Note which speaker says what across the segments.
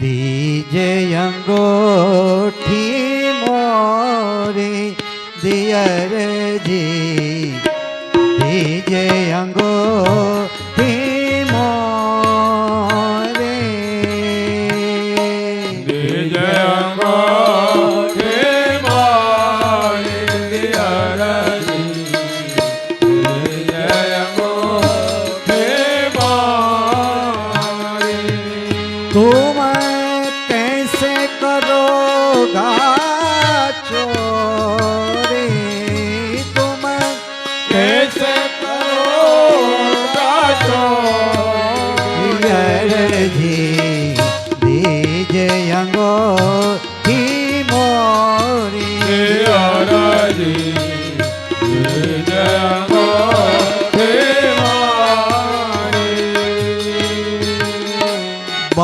Speaker 1: દીજે અંગોઠી મોરે દિયરજી દીજે અંગોઠી મોરે.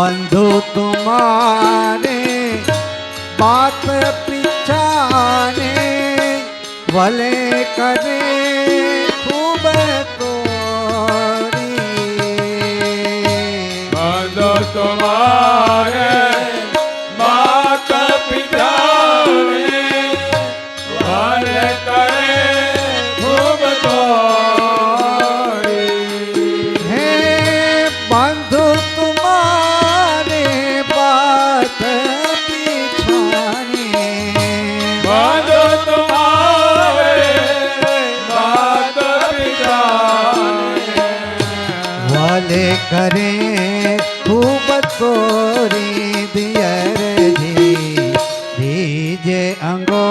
Speaker 1: बंधु तुम्हारे बात पिछाने भले करे खूब મારે ઘરે ખૂબ કોરી દિયરજી. બીજે અંગો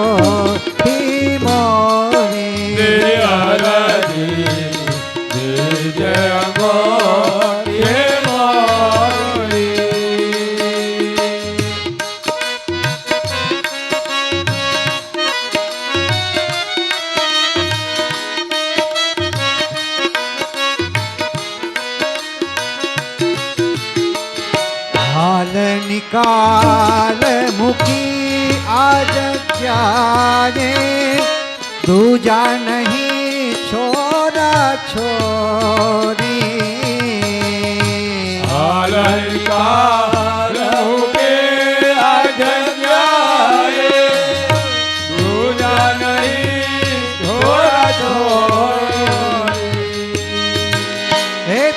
Speaker 1: નિકાલ મૂકી આ જગ્યાને દૂજા નહીં છોરા છોરી અલંકાર મૂકે આ જગ્યાએ દૂજા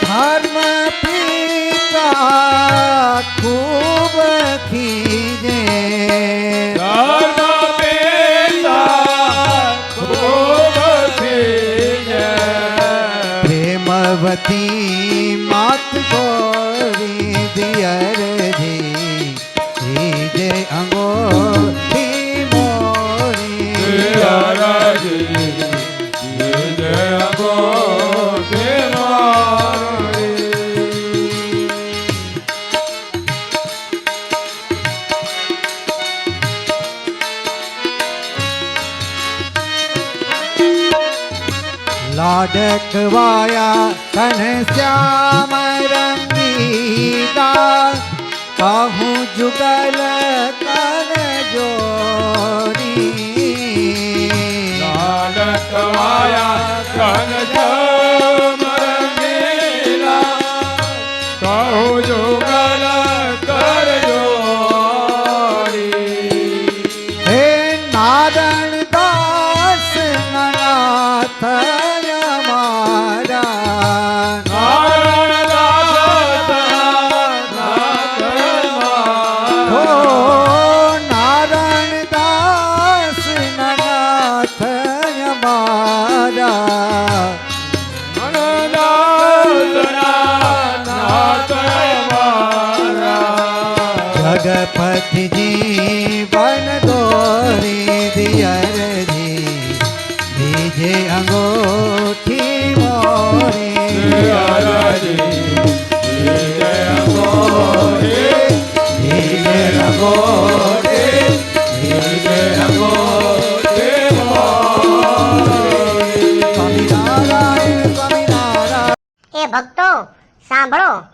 Speaker 1: ધર્મ લાડકવાયા
Speaker 2: તને શ્યામ રંગીતા કહું જુગલ કરજો
Speaker 1: લાડકવાયા તને જગપતિ જીવન દોરી દિયર જી. બીજે અંગોઠી મોરી.
Speaker 3: ભક્તો સાંભળો.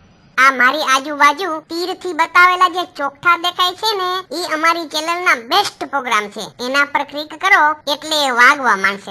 Speaker 3: આ મારી આજુબાજુ તીરથી બતાવેલા જે ચોકઠા દેખાય છે ને એ અમારી ચેનલના બેસ્ટ પ્રોગ્રામ છે. એના પર ક્લિક કરો એટલે વાગવા માંડશે.